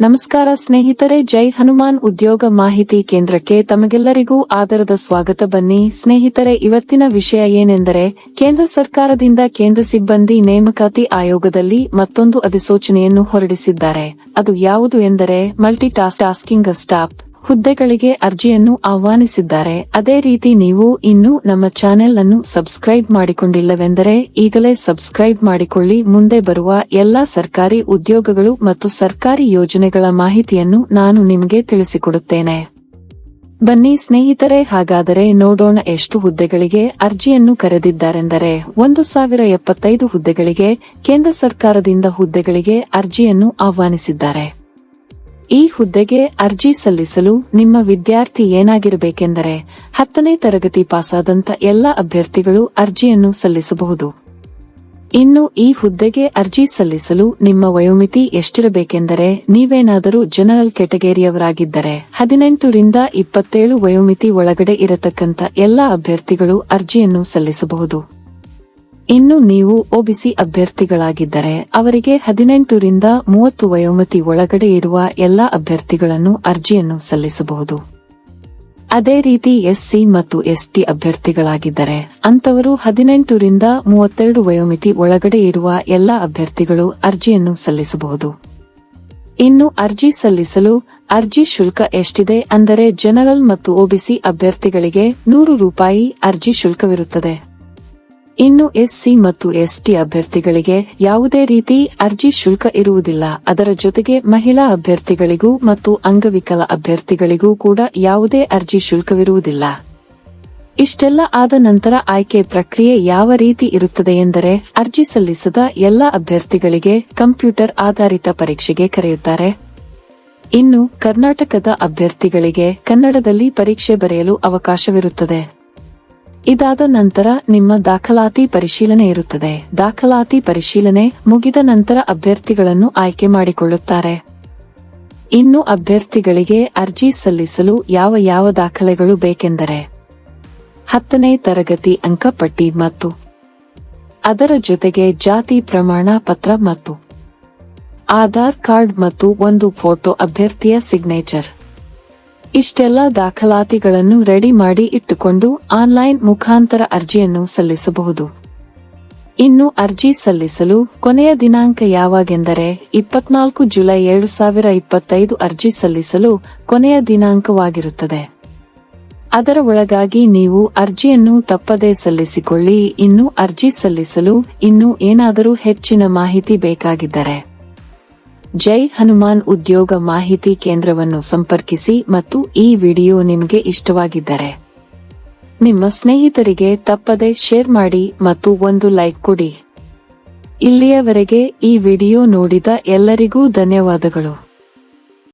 ನಮಸ್ಕಾರ ಸ್ನೇಹಿತರೆ, ಜೈ ಹನುಮಾನ್ ಉದ್ಯೋಗ ಮಾಹಿತಿ ಕೇಂದ್ರಕ್ಕೆ ತಮಗೆಲ್ಲರಿಗೂ ಆದರದ ಸ್ವಾಗತ ಬನ್ನಿ. ಸ್ನೇಹಿತರೆ, ಇವತ್ತಿನ ವಿಷಯ ಏನೆಂದರೆ, ಕೇಂದ್ರ ಸರ್ಕಾರದಿಂದ ಕೇಂದ್ರ ಸಿಬ್ಬಂದಿ ನೇಮಕಾತಿ ಆಯೋಗದಲ್ಲಿ ಮತ್ತೊಂದು ಅಧಿಸೂಚನೆಯನ್ನು ಹೊರಡಿಸಿದ್ದಾರೆ. ಅದು ಯಾವುದು ಎಂದರೆ ಮಲ್ಟಿ ಟಾಸ್ಕಿಂಗ್ ಸ್ಟಾಫ್ ಹುದ್ದೆಗಳಿಗೆ ಅರ್ಜಿಯನ್ನು ಆಹ್ವಾನಿಸಿದ್ದಾರೆ. ಅದೇ ರೀತಿ ನೀವು ಇನ್ನೂ ನಮ್ಮ ಚಾನೆಲ್ ಅನ್ನು ಸಬ್ಸ್ಕ್ರೈಬ್ ಮಾಡಿಕೊಂಡಿಲ್ಲವೆಂದರೆ ಈಗಲೇ ಸಬ್ಸ್ಕ್ರೈಬ್ ಮಾಡಿಕೊಳ್ಳಿ. ಮುಂದೆ ಬರುವ ಎಲ್ಲಾ ಸರ್ಕಾರಿ ಉದ್ಯೋಗಗಳು ಮತ್ತು ಸರ್ಕಾರಿ ಯೋಜನೆಗಳ ಮಾಹಿತಿಯನ್ನು ನಾನು ನಿಮಗೆ ತಿಳಿಸಿಕೊಡುತ್ತೇನೆ. ಬನ್ನಿ ಸ್ನೇಹಿತರೆ, ಹಾಗಾದರೆ ನೋಡೋಣ ಎಷ್ಟು ಹುದ್ದೆಗಳಿಗೆ ಅರ್ಜಿಯನ್ನು ಕರೆದಿದ್ದಾರೆಂದರೆ ಒಂದು ಸಾವಿರ ಎಪ್ಪತ್ತೈದು ಹುದ್ದೆಗಳಿಗೆ ಕೇಂದ್ರ ಸರ್ಕಾರದಿಂದ ಹುದ್ದೆಗಳಿಗೆ ಅರ್ಜಿಯನ್ನು ಆಹ್ವಾನಿಸಿದ್ದಾರೆ. ಈ ಹುದ್ದೆಗೆ ಅರ್ಜಿ ಸಲ್ಲಿಸಲು ನಿಮ್ಮ ವಿದ್ಯಾರ್ಥಿ ಏನಾಗಿರಬೇಕೆಂದರೆ ಹತ್ತನೇ ತರಗತಿ ಪಾಸಾದಂಥ ಎಲ್ಲ ಅಭ್ಯರ್ಥಿಗಳು ಅರ್ಜಿಯನ್ನು ಸಲ್ಲಿಸಬಹುದು. ಇನ್ನು ಈ ಹುದ್ದೆಗೆ ಅರ್ಜಿ ಸಲ್ಲಿಸಲು ನಿಮ್ಮ ವಯೋಮಿತಿ ಎಷ್ಟಿರಬೇಕೆಂದರೆ ನೀವೇನಾದರೂ ಜನರಲ್ ಕೆಟಗರಿಯವರಾಗಿದ್ದರೆ ಹದಿನೆಂಟರಿಂದ ಇಪ್ಪತ್ತೇಳು ವಯೋಮಿತಿ ಒಳಗಡೆ ಇರತಕ್ಕಂಥ ಎಲ್ಲ ಅಭ್ಯರ್ಥಿಗಳು ಅರ್ಜಿಯನ್ನು ಸಲ್ಲಿಸಬಹುದು. ಇನ್ನು ನೀವು ಒಬಿಸಿ ಅಭ್ಯರ್ಥಿಗಳಾಗಿದ್ದರೆ ಅವರಿಗೆ ಹದಿನೆಂಟರಿಂದ ಮೂವತ್ತು ವಯೋಮತಿ ಒಳಗಡೆ ಇರುವ ಎಲ್ಲಾ ಅಭ್ಯರ್ಥಿಗಳನ್ನು ಅರ್ಜಿಯನ್ನು ಸಲ್ಲಿಸಬಹುದು. ಅದೇ ರೀತಿ ಎಸ್ಸಿ ಮತ್ತು ಎಸ್ಟಿ ಅಭ್ಯರ್ಥಿಗಳಾಗಿದ್ದರೆ ಅಂತವರು ಹದಿನೆಂಟರಿಂದ ಮೂವತ್ತೆರಡು ವಯೋಮಿತಿ ಒಳಗಡೆ ಇರುವ ಎಲ್ಲಾ ಅಭ್ಯರ್ಥಿಗಳು ಅರ್ಜಿಯನ್ನು ಸಲ್ಲಿಸಬಹುದು. ಇನ್ನು ಅರ್ಜಿ ಸಲ್ಲಿಸಲು ಅರ್ಜಿ ಶುಲ್ಕ ಎಷ್ಟಿದೆ ಅಂದರೆ ಜನರಲ್ ಮತ್ತು ಒಬಿಸಿ ಅಭ್ಯರ್ಥಿಗಳಿಗೆ ನೂರು ರೂಪಾಯಿ ಅರ್ಜಿ ಶುಲ್ಕವಿರುತ್ತದೆ. ಇನ್ನು ಎಸ್ಸಿ ಮತ್ತು ಎಸ್ಟಿ ಅಭ್ಯರ್ಥಿಗಳಿಗೆ ಯಾವುದೇ ರೀತಿ ಅರ್ಜಿ ಶುಲ್ಕ ಇರುವುದಿಲ್ಲ. ಅದರ ಜೊತೆಗೆ ಮಹಿಳಾ ಅಭ್ಯರ್ಥಿಗಳಿಗೂ ಮತ್ತು ಅಂಗವಿಕಲ ಅಭ್ಯರ್ಥಿಗಳಿಗೂ ಕೂಡ ಯಾವುದೇ ಅರ್ಜಿ ಶುಲ್ಕವಿರುವುದಿಲ್ಲ. ಇಷ್ಟೆಲ್ಲ ಆದ ನಂತರ ಆಯ್ಕೆ ಪ್ರಕ್ರಿಯೆ ಯಾವ ರೀತಿ ಇರುತ್ತದೆ ಎಂದರೆ ಅರ್ಜಿ ಸಲ್ಲಿಸದ ಎಲ್ಲ ಅಭ್ಯರ್ಥಿಗಳಿಗೆ ಕಂಪ್ಯೂಟರ್ ಆಧಾರಿತ ಪರೀಕ್ಷೆಗೆ ಕರೆಯುತ್ತಾರೆ. ಇನ್ನು ಕರ್ನಾಟಕದ ಅಭ್ಯರ್ಥಿಗಳಿಗೆ ಕನ್ನಡದಲ್ಲಿ ಪರೀಕ್ಷೆ ಬರೆಯಲು ಅವಕಾಶವಿರುತ್ತದೆ. ಇದಾದ ನಂತರ ನಿಮ್ಮ ದಾಖಲಾತಿ ಪರಿಶೀಲನೆ ಇರುತ್ತದೆ. ದಾಖಲಾತಿ ಪರಿಶೀಲನೆ ಮುಗಿದ ನಂತರ ಅಭ್ಯರ್ಥಿಗಳನ್ನು ಆಯ್ಕೆ ಮಾಡಿಕೊಳ್ಳುತ್ತಾರೆ. ಇನ್ನು ಅಭ್ಯರ್ಥಿಗಳಿಗೆ ಅರ್ಜಿ ಸಲ್ಲಿಸಲು ಯಾವ ಯಾವ ದಾಖಲೆಗಳು ಬೇಕೆಂದರೆ ಹತ್ತನೇ ತರಗತಿ ಅಂಕಪಟ್ಟಿ ಮತ್ತು ಅದರ ಜೊತೆಗೆ ಜಾತಿ ಪ್ರಮಾಣ ಪತ್ರ ಮತ್ತು ಆಧಾರ್ ಕಾರ್ಡ್ ಮತ್ತು ಒಂದು ಫೋಟೋ ಅಭ್ಯರ್ಥಿಯ ಸಿಗ್ನೇಚರ್. ಇಷ್ಟೆಲ್ಲ ದಾಖಲಾತಿಗಳನ್ನು ರೆಡಿ ಮಾಡಿ ಇಟ್ಟುಕೊಂಡು ಆನ್ಲೈನ್ ಮುಖಾಂತರ ಅರ್ಜಿಯನ್ನು ಸಲ್ಲಿಸಬಹುದು. ಇನ್ನು ಅರ್ಜಿ ಸಲ್ಲಿಸಲು ಕೊನೆಯ ದಿನಾಂಕ ಯಾವಾಗೆಂದರೆ ಇಪ್ಪತ್ನಾಲ್ಕು ಜುಲೈ ಎರಡು ಸಾವಿರ ಇಪ್ಪತ್ತೈದು ಅರ್ಜಿ ಸಲ್ಲಿಸಲು ಕೊನೆಯ ದಿನಾಂಕವಾಗಿರುತ್ತದೆ. ಅದರ ಒಳಗಾಗಿ ನೀವು ಅರ್ಜಿಯನ್ನು ತಪ್ಪದೇ ಸಲ್ಲಿಸಿಕೊಳ್ಳಿ, ಇನ್ನು ಅರ್ಜಿ ಸಲ್ಲಿಸಲು ಇನ್ನೂ ಏನಾದರೂ ಹೆಚ್ಚಿನ ಮಾಹಿತಿ ಬೇಕಾಗಿದ್ದರೆ. ಜೈ ಹನುಮಾನ್ ಉದ್ಯೋಗ ಮಾಹಿತಿ ಕೇಂದ್ರವನ್ನು ಸಂಪರ್ಕಿಸಿ ಮತ್ತು ಈ ವಿಡಿಯೋ ನಿಮಗೆ ಇಷ್ಟವಾಗಿದ್ದರೆ ನಿಮ್ಮ ಸ್ನೇಹಿತರಿಗೆ ತಪ್ಪದೆ ಶೇರ್ ಮಾಡಿ ಮತ್ತು ಒಂದು ಲೈಕ್ ಕೊಡಿ. ಇಲ್ಲಿಯವರೆಗೆ ಈ ವಿಡಿಯೋ ನೋಡಿದ ಎಲ್ಲರಿಗೂ ಧನ್ಯವಾದಗಳು.